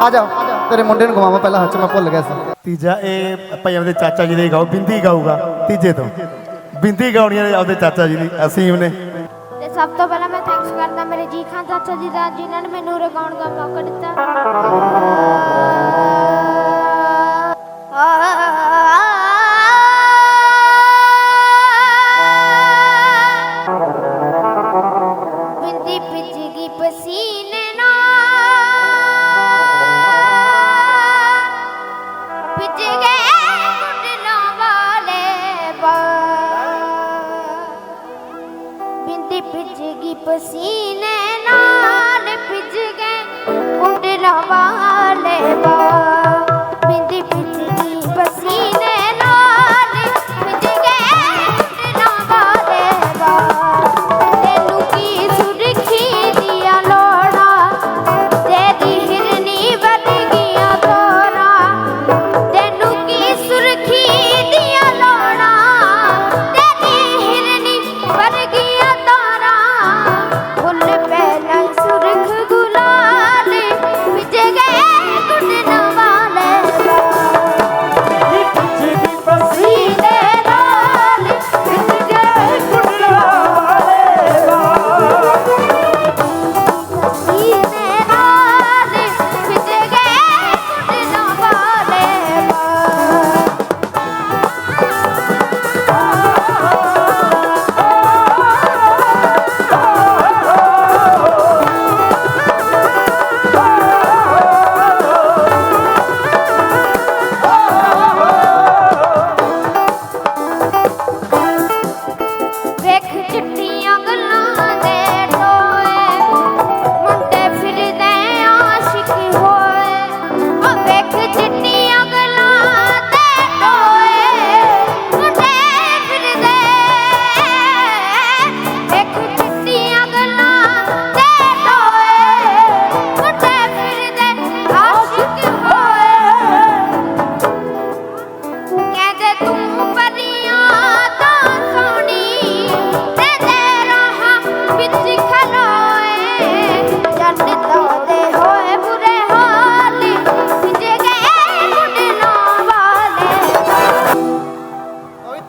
ਆ ਜਾ। ਤੇਰੇ ਮੁੰਡੇ ਨੂੰ ਗਵਾਵਾਂ ਪਹਿਲਾਂ ਹੱਥ ਮੈਂ ਭੁੱਲ ਗਿਆ ਸੀ। ਤੀਜਾ ਇਹ ਭਾਈ ਆਪਦੇ ਚਾਚਾ ਜੀ ਦੇ ਗਾਓ ਬਿੰਦੀ ਗਾਊਗਾ ਤੀਜੇ ਤੋਂ। ਬਿੰਦੀ ਗਾਉਣੀ ਹੈ ਆਪਦੇ ਚਾਚਾ ਜੀ ਦੀ ਅਸੀਮ ਨੇ। ਤੇ ਸਭ ਤੋਂ ਪਹਿਲਾਂ ਮੈਂ ਥੈਂਕਸ ਕਰਦਾ ਮੇਰੇ ਜੀ ਖਾਨ ਚਾਚਾ ਜੀ ਦਾ ਜਿਨ੍ਹਾਂ ਨੇ ਮੈਨੂੰ ਰਗਾਉਣ ਦਾ ਮੌਕਾ ਦਿੱਤਾ। ਭਿੱਜਗੀ ਪਸੀਨੇ ਨਾਲ ਭਿੱਜ ਗਏ ਕੁੰਡਲਾ ਵਾਲੇ ਬਾ।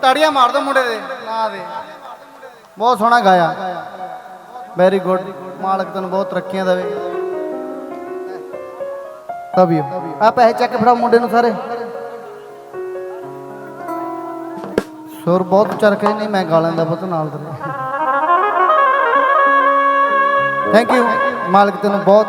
ਤਾੜੀਆਂ ਮਾਰ ਦੋ ਮੁੰਡੇ ਦੇ। ਨਾ ਦੇ। ਬਹੁਤ ਸੋਹਣਾ ਗਾਇਆ। ਵੈਰੀ ਗੁੱਡ ਮਾਲਕ ਤੈਨੂੰ ਬਹੁਤ ਤਰੱਕੀਆਂ ਦੇਵੇ। ਤਬੀਓ ਆ ਪੈਸੇ ਚੱਕ ਕੇ ਫੜਾਓ ਮੁੰਡੇ ਨੂੰ ਸਾਰੇ। ਸੁਰ ਬਹੁਤ ਉੱਚਾ ਰੱਖਿਆ ਨਹੀਂ ਮੈਂ ਗਾ ਦਾ ਪੁੱਤ ਨਾਲ ਤੇਰੇ ਥੈਂਕ ਯੂ ਮਾਲਕ ਤੈਨੂੰ ਬਹੁਤ